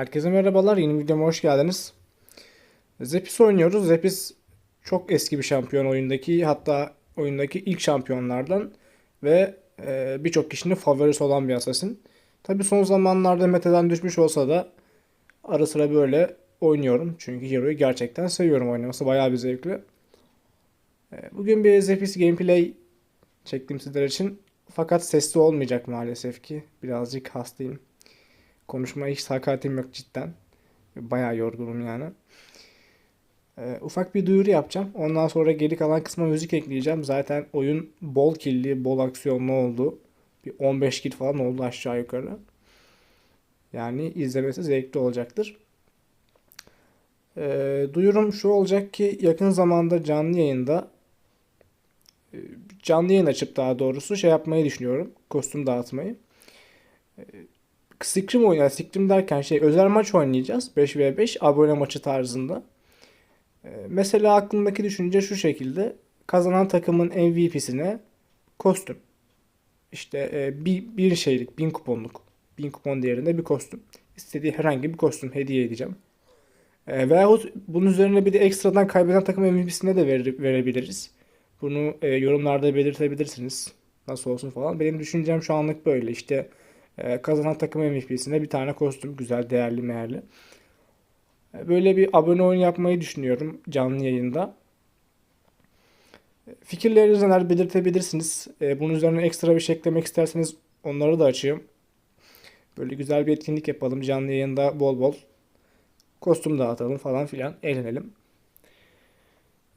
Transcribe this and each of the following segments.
Herkese merhabalar. Yeni videoma hoş geldiniz. Zepis oynuyoruz. Zepis çok eski bir şampiyon oyundaki hatta oyundaki ilk şampiyonlardan ve e, birçok kişinin favorisi olan bir assassin. Tabi son zamanlarda meta'dan düşmüş olsa da ara sıra böyle oynuyorum. Çünkü Hero'yu gerçekten seviyorum oynaması. Bayağı bir zevkli. E, bugün bir Zepis gameplay çektim sizler için. Fakat sesli olmayacak maalesef ki. Birazcık hastayım. Konuşmaya hiç takatim yok cidden. Bayağı yorgunum yani. Ee, ufak bir duyuru yapacağım. Ondan sonra geri kalan kısma müzik ekleyeceğim. Zaten oyun bol killi, bol aksiyonlu oldu. Bir 15 kill falan oldu aşağı yukarı. Yani izlemesi zevkli olacaktır. Ee, duyurum şu olacak ki yakın zamanda canlı yayında e, canlı yayın açıp daha doğrusu şey yapmayı düşünüyorum. Kostüm dağıtmayı. Scrim oynayacağız. Scrim derken şey özel maç oynayacağız. 5v5 abone maçı tarzında. Ee, mesela aklımdaki düşünce şu şekilde. Kazanan takımın MVP'sine kostüm. İşte e, bir, bir şeylik, bin kuponluk. Bin kupon değerinde bir kostüm. İstediği herhangi bir kostüm hediye edeceğim. E, veyahut bunun üzerine bir de ekstradan kaybeden takım MVP'sine de ver, verebiliriz. Bunu e, yorumlarda belirtebilirsiniz. Nasıl olsun falan. Benim düşüncem şu anlık böyle. İşte e, kazanan takım MVP'sine bir tane kostüm. Güzel, değerli, meğerli. E, böyle bir abone oyun yapmayı düşünüyorum canlı yayında. E, Fikirlerinizi neler belirtebilirsiniz. Bunun üzerine ekstra bir şey eklemek isterseniz onları da açayım. Böyle güzel bir etkinlik yapalım canlı yayında bol bol. Kostüm dağıtalım falan filan. Eğlenelim.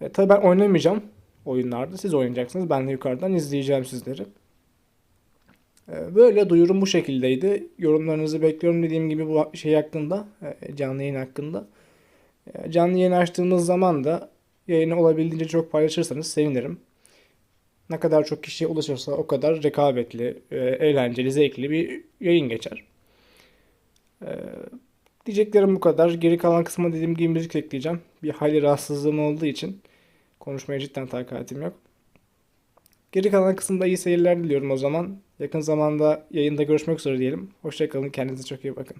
E, tabii ben oynamayacağım oyunlarda. Siz oynayacaksınız. Ben de yukarıdan izleyeceğim sizleri. E, Böyle duyurum bu şekildeydi. Yorumlarınızı bekliyorum dediğim gibi bu şey hakkında, e, canlı yayın hakkında. E, Canlı yayın açtığımız zaman da yayını olabildiğince çok paylaşırsanız sevinirim. Ne kadar çok kişiye ulaşırsa o kadar rekabetli, e, eğlenceli, zevkli bir yayın geçer. E, Diyeceklerim bu kadar. Geri kalan kısma dediğim gibi müzik ekleyeceğim. Bir hayli rahatsızlığım olduğu için konuşmaya cidden takatim yok. Geri kalan kısımda iyi seyirler diliyorum o zaman. Yakın zamanda yayında görüşmek üzere diyelim. Hoşçakalın. Kendinize çok iyi bakın.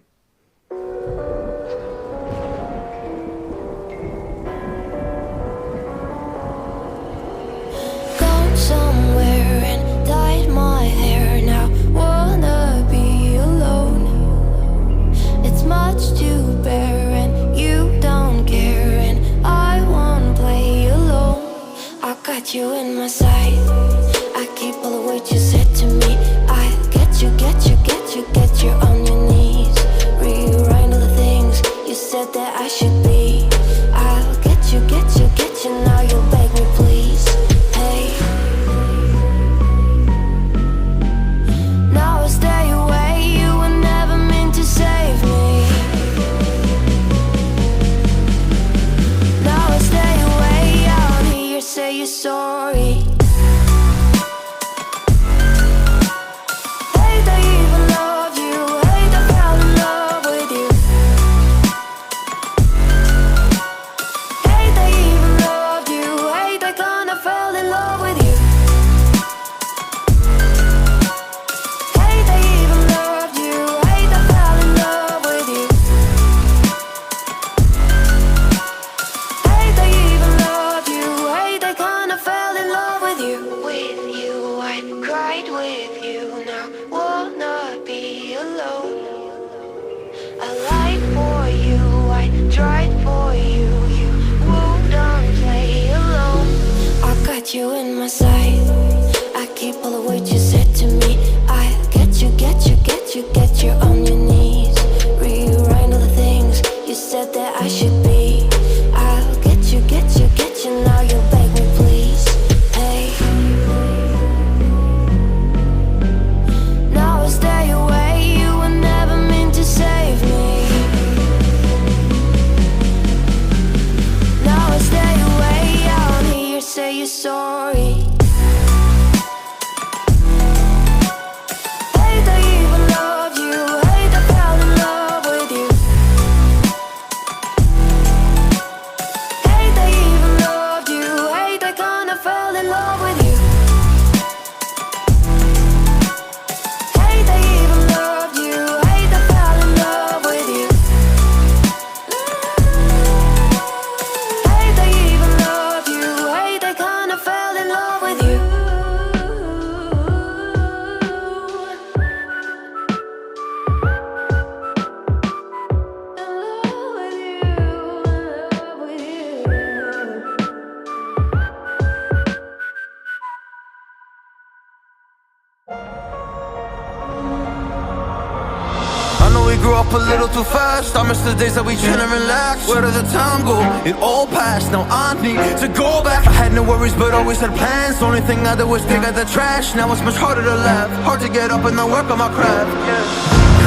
A little too fast. I miss the days that we chill and relax. Where did the time go? It all passed. Now I need to go back. I had no worries, but always had plans. Only thing I did was dig out the trash. Now it's much harder to laugh. Hard to get up and then work on my craft.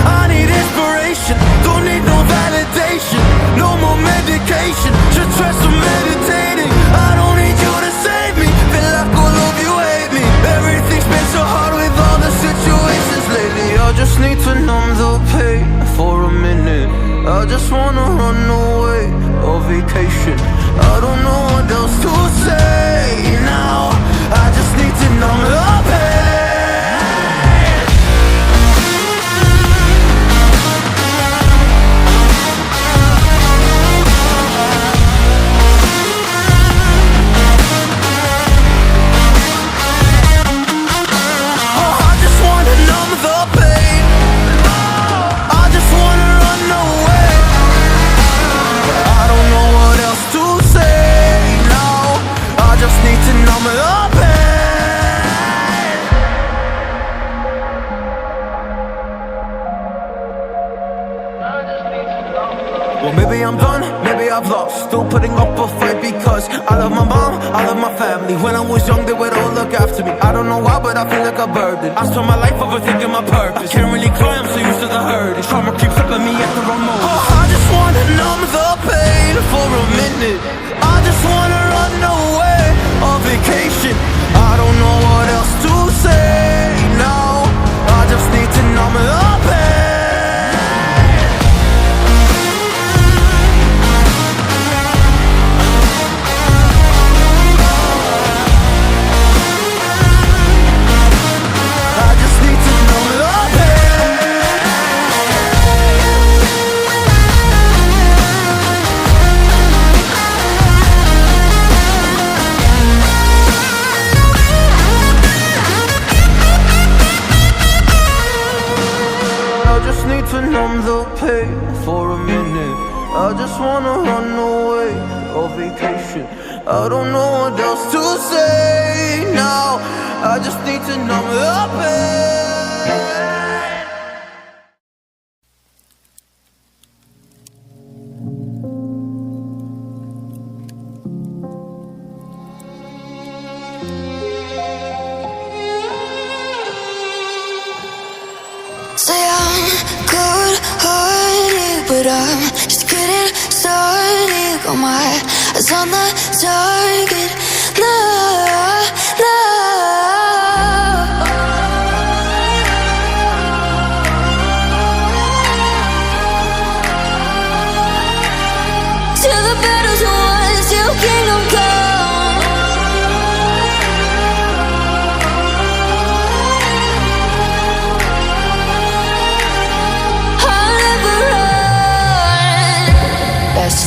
I need inspiration. Don't need no validation. No more medication. Just try some meditating. I don't need you to save me. Feel like all of you hate me. Everything's been so hard with all the situations lately. I just need to numb the pain. I just wanna run away on vacation. I don't know what else to say was young, they would all look after me. I don't know why, but I feel like a burden. I spend my life overthinking my purpose. I can't really cry, I'm so used to the hurt. Trauma keeps up at me at the wrong moment. Oh, I just wanna numb the pain for a minute. I just wanna run away on vacation. I don't know what else to say now. I just need to numb the the pain for a minute. I just wanna run away on vacation. I don't know what else to say now. I just need to numb the pain. Got my eyes on the target. No, no.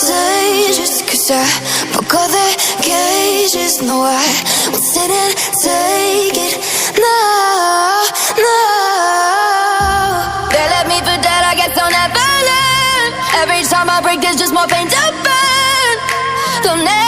I'm cause I broke all the cages No, I won't sit and take it No, no. They me for dead, I guess I'll never learn. Every time I break, there's just more pain to burn. They'll